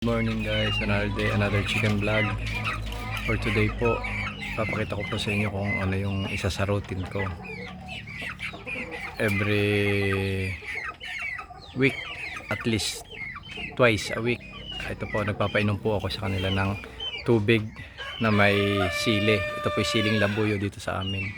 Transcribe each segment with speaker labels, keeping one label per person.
Speaker 1: Good morning guys, another day, another chicken vlog. For today po, papakita ko po sa inyo kung ano yung isa sa routine ko. Every week, at least twice a week Ito po, nagpapainom po ako sa kanila ng tubig na may sili. Ito po yung siling labuyo dito sa amin.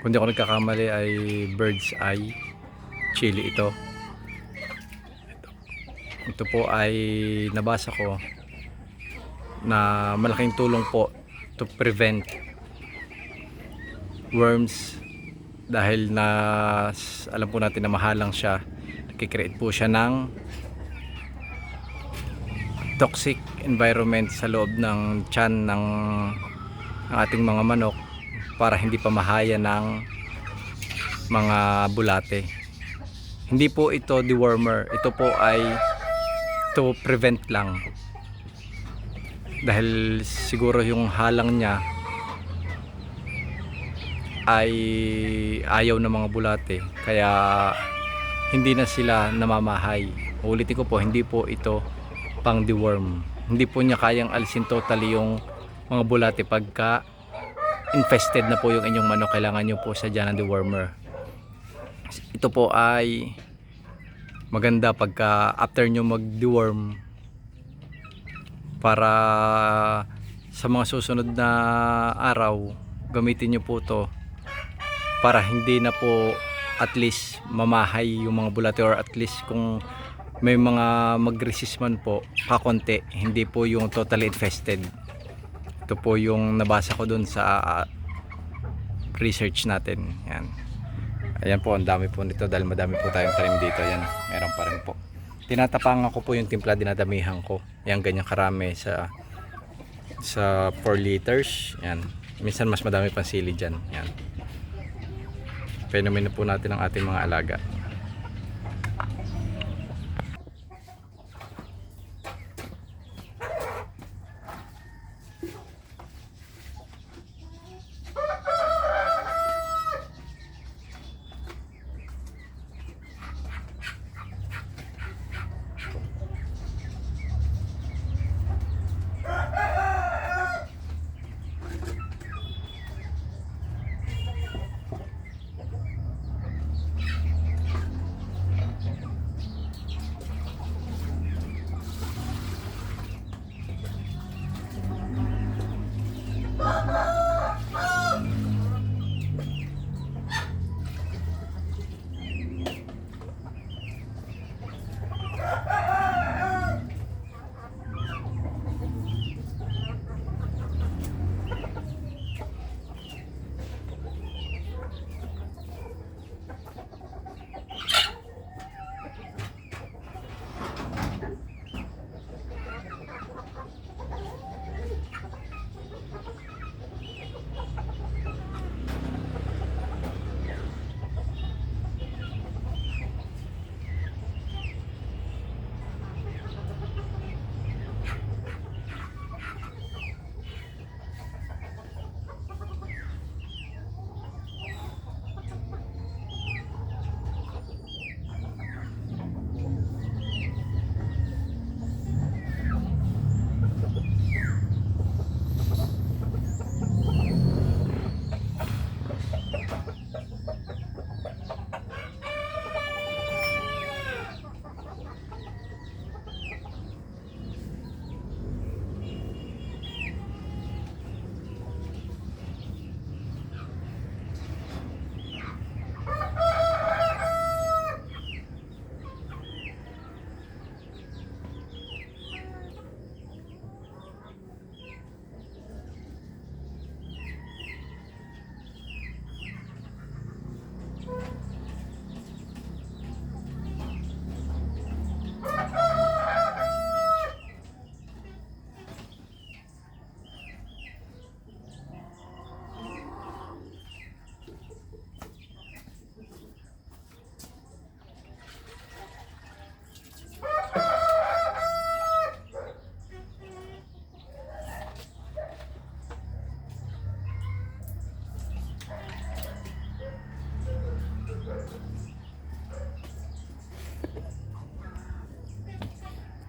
Speaker 1: Kung di ako nagkakamali ay bird's eye. Chili ito ito po ay nabasa ko na malaking tulong po to prevent worms dahil na alam po natin na mahalang siya. Nakikreate po siya ng toxic environment sa loob ng tiyan ng, ng ating mga manok para hindi pa mahaya ng mga bulate. Hindi po ito dewormer. Ito po ay to prevent lang. Dahil siguro yung halang niya ay ayaw ng mga bulate kaya hindi na sila namamahay. Ulitin ko po hindi po ito pang deworm. Hindi po niya kayang alisin totally yung mga bulate pagka infested na po yung inyong manok. Kailangan nyo po sa ng dewormer. Ito po ay maganda pagka after nyo mag deworm para sa mga susunod na araw gamitin nyo po to para hindi na po at least mamahay yung mga bulate or at least kung may mga mag-resist man po kakonti hindi po yung totally infested. Ito po yung nabasa ko dun sa research natin. Yan Ayan po, ang dami po nito dahil madami po tayong tanim dito. Ayan, meron pa rin po. Tinatapangan ko po yung timpla, dinadamihan ko. Ayan, ganyan karami sa sa 4 liters. Ayan. Minsan mas madami pang sili dyan. Ayan. Na po natin ang ating mga alaga.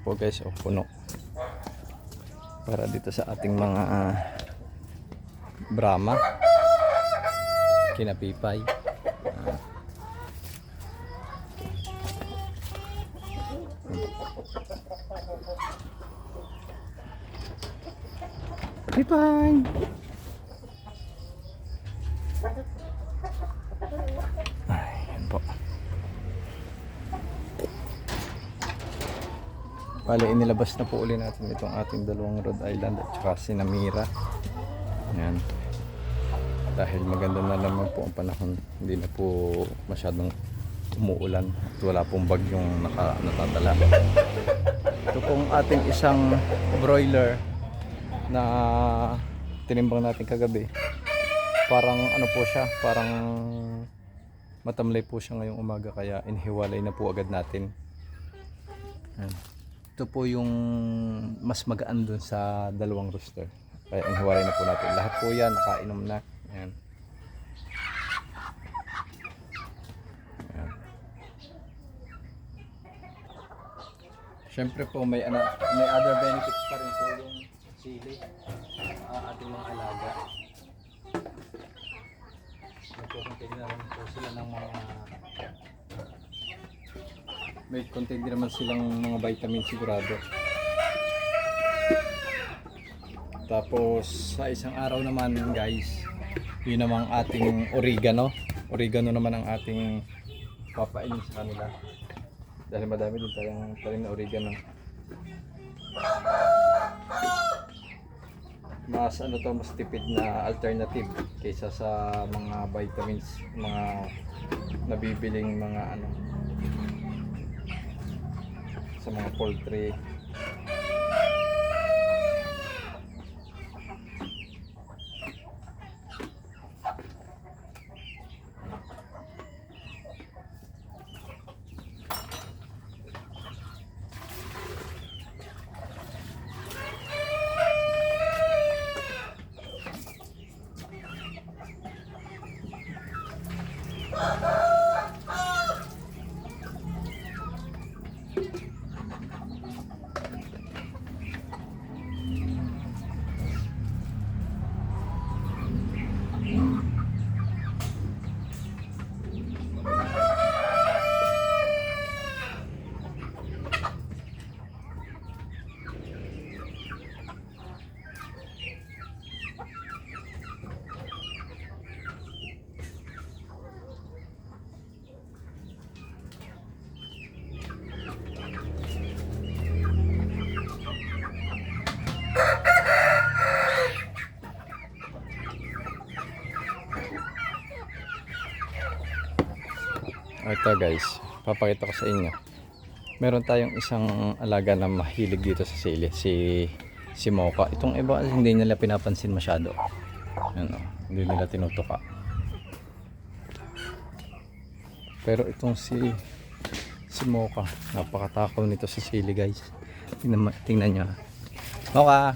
Speaker 1: Po guys, o puno. Para dito sa ating mga ah, Brahma. Kinapipay. Ah. Pipay! Ay, yan po. Bale, inilabas na po uli natin itong ating dalawang Rhode Island at saka Sinamira. Yan. Dahil maganda na naman po ang panahon. Hindi na po masyadong umuulan at wala pong bagyong naka, natatala. Ito pong ating isang broiler na tinimbang natin kagabi. Parang ano po siya, parang matamlay po siya ngayong umaga kaya inhiwalay na po agad natin. Yan. Ito po yung mas magaan dun sa dalawang rooster. Kaya inhiwalay na po natin. Lahat po yan, nakainom na. Yan. Siyempre po may, ano, may other benefits pa rin po yung sili ang ating mga alaga. Nagkukunting na rin po sila ng mga may contain din naman silang mga vitamin sigurado. Tapos sa isang araw naman guys, yun namang ating oregano. Oregano naman ang ating papainin sa kanila. Dahil madami din tayong talim na oregano. Mas ano to, mas tipid na alternative kaysa sa mga vitamins, mga nabibiling mga ano sa mga poultry. Ito guys, papakita ko sa inyo. Meron tayong isang alaga na mahilig dito sa sili, si si Mocha. Itong iba hindi nila pinapansin masyado. Ano, hindi nila tinutuka. Pero itong si si Mocha, napakatakaw nito sa sili guys. Tingnan, tingnan nyo. Mocha!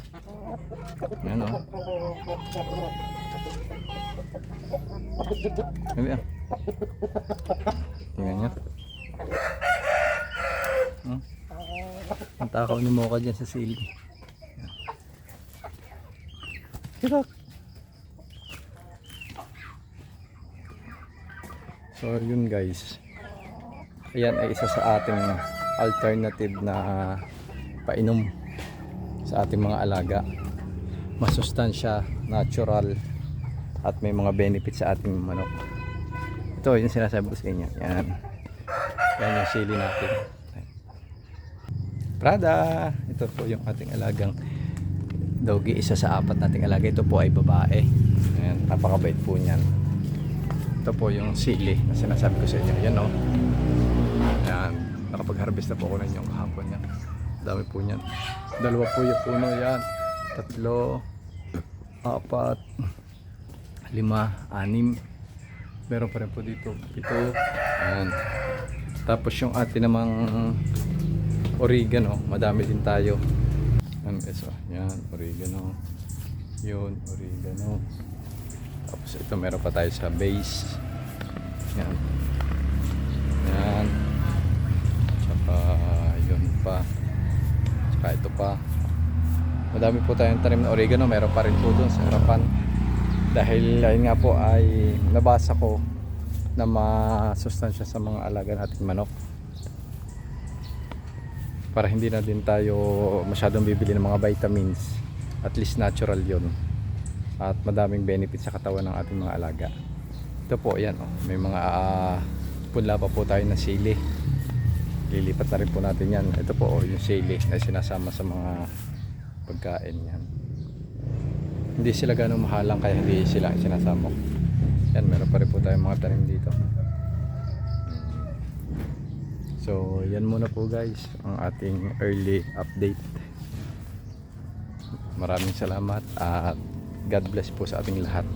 Speaker 1: Ano? Ano yan? Tingnan nyo. Hmm? Ang takaw ni Mocha dyan sa sili. Hirap. So yun guys. Ayan ay isa sa ating alternative na painom sa ating mga alaga. Masustansya, natural at may mga benefits sa ating manok. Ito yung sinasabi ko sa inyo. Yan. Yan yung sili natin. Prada! Ito po yung ating alagang doggy. Isa sa apat nating alaga. Ito po ay babae. Ayan, napakabait po niyan. Ito po yung sili na sinasabi ko sa inyo. Yan o. Yan. Nakapag-harvest na po ako na yung kahapon yan. Dami po niyan. Dalawa po yung puno yan. Tatlo. Apat. Lima. Anim meron pa rin po dito. Ito. Ayan. Tapos yung atin namang oregano madami din tayo. Yan guys oh yan oregano yun oregano tapos ito meron pa tayo sa base. Yan yan tsaka yun pa. Saka ito pa. Madami po tayong tanim na oregano. Meron pa rin po dun sa harapan. Dahil ayun nga po ay nabasa ko na masustansya sa mga alaga nating manok. Para hindi na din tayo masyadong bibili ng mga vitamins. At least natural yon At madaming benefits sa katawan ng ating mga alaga. Ito po, yan. Oh. May mga uh, punla pa po tayo ng sili. Lilipat na rin po natin yan. Ito po, oh, yung sili na sinasama sa mga pagkain yan. Hindi sila ganun mahalang kaya hindi sila sinasama. Yan, meron pa rin po tayong mga tanim dito. So, yan muna po guys ang ating early update. Maraming salamat at God bless po sa ating lahat.